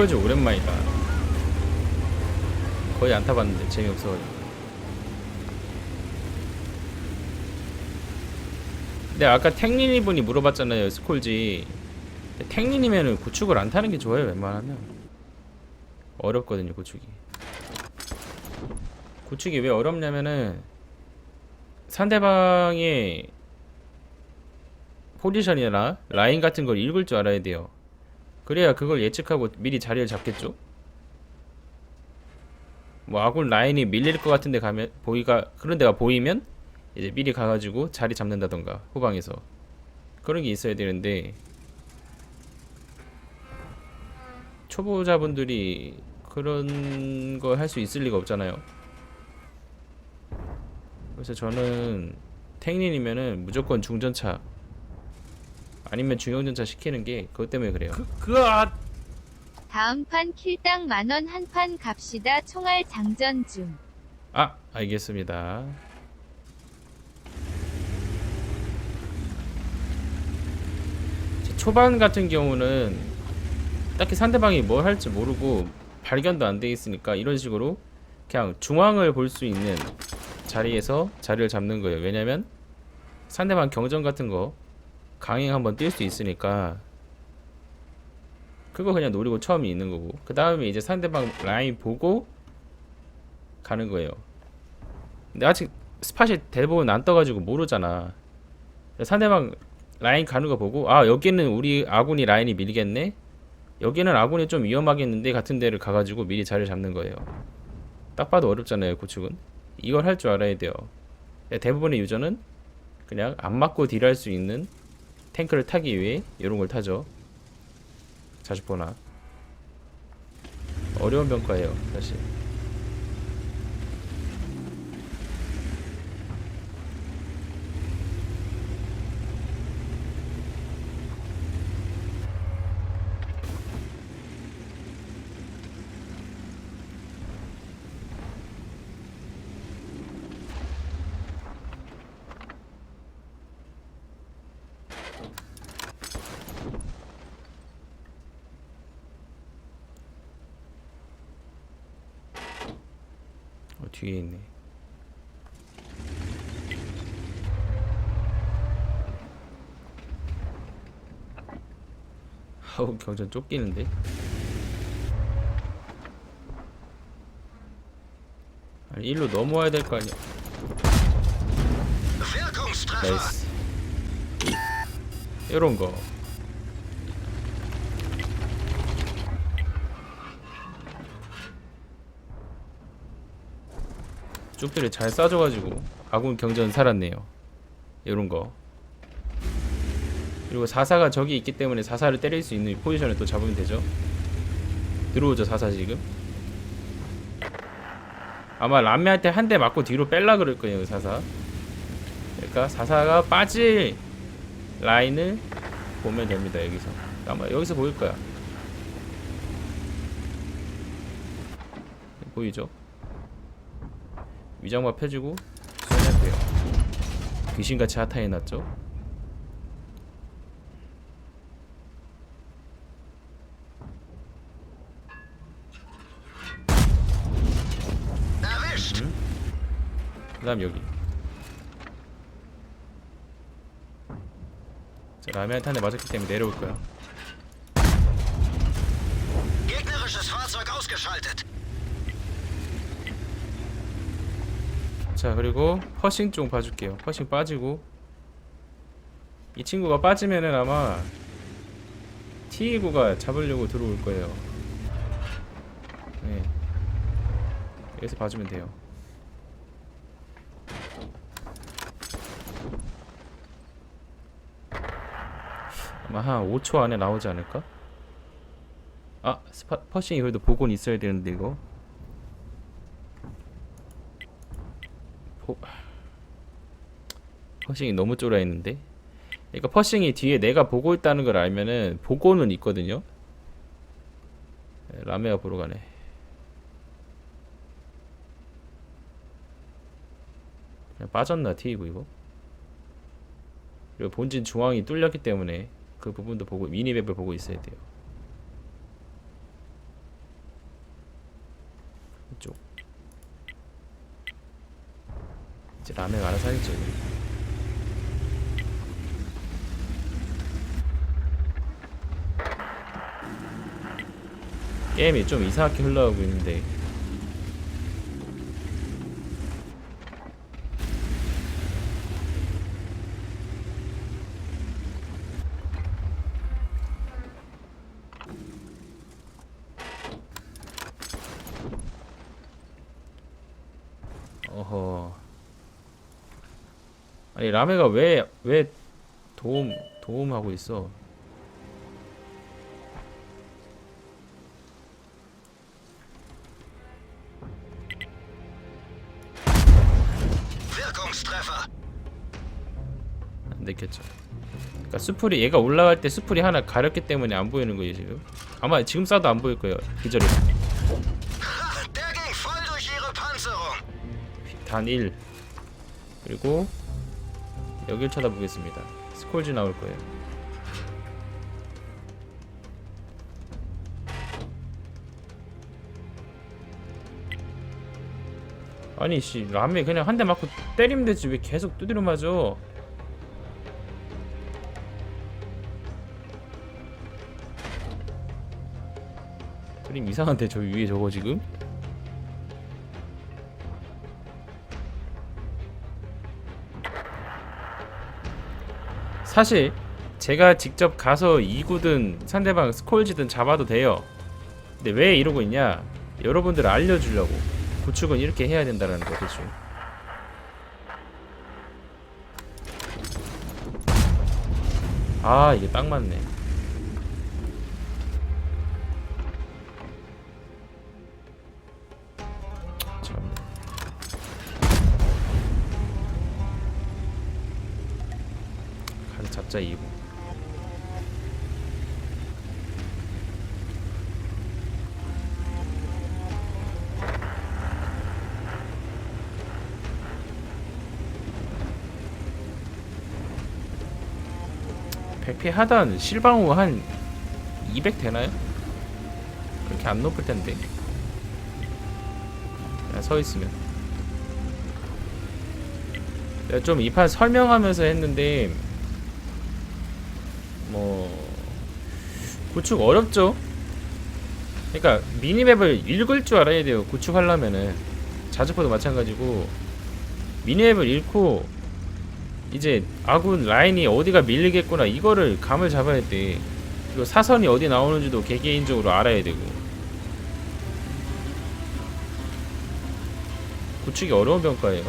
스콜즈 오랜만이다. 거의 안 타봤는데 재미없어가지고. 근데 아까 탱린이 분이 물어봤잖아요 스콜지. 탱린이면은 구축을 안 타는 게 좋아요 웬만하면. 어렵거든요 구축이. 구축이 왜 어렵냐면은 상대방의 포지션이나 라인 같은 걸 읽을 줄 알아야 돼요. 그래야 그걸 예측하고 미리 자리를 잡겠죠. 뭐 아군 라인이 밀릴 것 같은데 가면 보이가 그런 데가 보이면 이제 미리 가가지고 자리 잡는다던가 후방에서 그런 게 있어야 되는데 초보자분들이 그런 거 할 수 있을 리가 없잖아요. 그래서 저는 탱린이면은 무조건 중전차 아니면 중형전차 시키는 게 그것 때문에 그래요. 그, 그, 아, 다음 판 킬당 만원 한 판 갑시다. 총알 장전 중. 아, 알겠습니다. 자, 초반 같은 경우는 딱히 상대방이 뭘 할지 모르고 발견도 안 돼 있으니까 이런 식으로 그냥 중앙을 볼 수 있는 자리에서 자리를 잡는 거예요. 왜냐면 상대방 경전 같은 거 강행 한번 뛸 수 있으니까 그거 그냥 노리고 처음에 있는 거고 그 다음에 이제 상대방 라인 보고 가는 거예요. 근데 아직 스팟이 대부분 안 떠가지고 모르잖아. 상대방 라인 가는 거 보고 아 여기는 우리 아군이 라인이 밀겠네. 여기는 아군이 좀 위험하겠는데 같은 데를 가가지고 미리 자리를 잡는 거예요. 딱 봐도 어렵잖아요 구축은. 이걸 할 줄 알아야 돼요. 대부분의 유저는 그냥 안 맞고 딜할 수 있는 탱크를 타기 위해 이런 걸 타죠. 자주 보나. 어려운 병과예요 사실. 뒤에 있네. 아우 경전 쫓기는데. 아니 일로 넘어와야 될 거 아니야. 나이스. 이런 거. 쭉들이 잘 싸줘가지고 아군 경전 살았네요. 이런 거. 그리고 사사가 저기 있기 때문에 사사를 때릴 수 있는 포지션을 또 잡으면 되죠. 들어오죠 사사 지금. 아마 람메한테 한 대 맞고 뒤로 뺄라 그럴 거예요 사사. 그러니까 사사가 빠질 라인을 보면 됩니다 여기서. 아마 여기서 보일 거야. 보이죠? 위장막 펴주고 수행해도 돼요. 귀신같이 났죠? 그 다음 여기 자 라면 탄에 맞았기 때문에 내려올 거야 자 그리고 퍼싱 좀 봐줄게요. 퍼싱 빠지고. 이 친구가 빠지면은 아마 T29가 잡으려고 들어올 거예요. 네. 여기서 봐주면 돼요. 아마 한 5초 안에 나오지 않을까? 아 스파, 퍼싱이 그래도 보곤 있어야 되는데 이거 포... 퍼싱이 너무 쫄아 있는데. 그러니까 퍼싱이 뒤에 내가 보고 있다는 걸 알면은 보고는 있거든요. 네, 라메가 보러 가네. 그냥 빠졌나 티이고 이거. 그리고 본진 중앙이 뚫렸기 때문에 그 부분도 보고 미니맵을 보고 있어야 돼요. 이쪽 이제 라면 알아서 하겠죠 게임이 좀 이상하게 흘러가고 있는데 어허 아니 라메가 왜 왜 도움 도움하고 있어. 안 됐겠죠. 그러니까 수풀이 얘가 올라갈 때 수풀이 하나 가렸기 때문에 안 보이는 거예요 지금. 아마 지금 쏴도 안 보일 거예요. 기절이. 단 1. 그리고 여길 쳐다보겠습니다. 스콜지 나올 거예요. 아니 씨 라메 그냥 한 대 맞고 때리면 되지 왜 계속 두드려 맞아? 그림 이상한데 저 위에 저거 지금? 사실 제가 직접 가서 2구든 상대방 스콜지든 잡아도 돼요. 근데 왜 이러고 있냐? 여러분들 알려주려고. 구축은 이렇게 해야 된다는 거 대충. 아 이게 딱 맞네. 잡자 이거. 백피 하단 실방우 한 200 되나요? 그렇게 안 높을 텐데. 그냥 서 있으면. 내가 좀이 판 설명하면서 했는데 뭐 구축 어렵죠. 그러니까 미니맵을 읽을 줄 알아야 돼요. 구축하려면은 자주포도 마찬가지고 미니맵을 읽고 이제 아군 라인이 어디가 밀리겠구나 이거를 감을 잡아야 돼. 그리고 사선이 어디 나오는지도 개개인적으로 알아야 되고. 구축이 어려운. 근데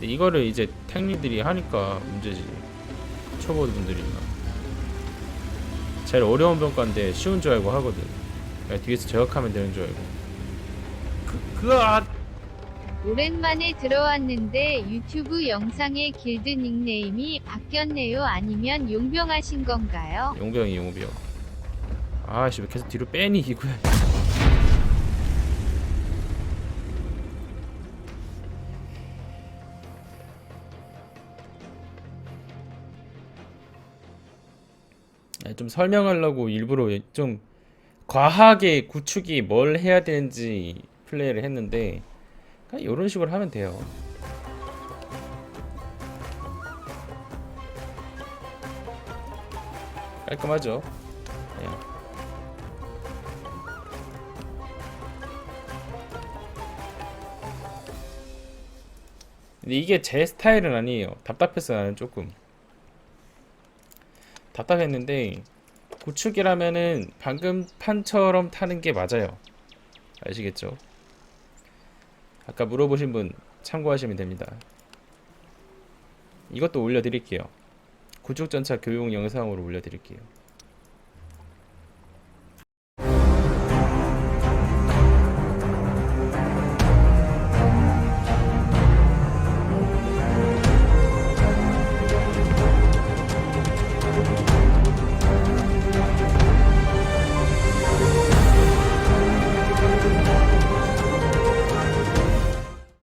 이거를 이제 탱리들이 하니까 문제지. 초보분들이나. 제일 어려운 평가인데 쉬운 줄 알고 하거든. 그냥 뒤에서 저격하면 되는 줄 알고. 그, 그거 아, 오랜만에 들어왔는데 유튜브 영상의 길드 닉네임이 바뀌었네요. 아니면 용병하신 건가요? 용병이 용병. 아씨 왜 계속 뒤로 빼니 이거야. 좀 설명하려고 일부러 좀 과하게 구축이 뭘 해야 되는지 플레이를 했는데 그냥 이런 식으로 하면 돼요. 깔끔하죠. 예. 근데 이게 제 스타일은 아니에요. 답답해서 나는 조금 답답했는데 구축이라면은 방금 판처럼 타는 게 맞아요. 아시겠죠? 아까 물어보신 분 참고하시면 됩니다. 이것도 올려드릴게요. 구축전차 교육 영상으로 올려드릴게요.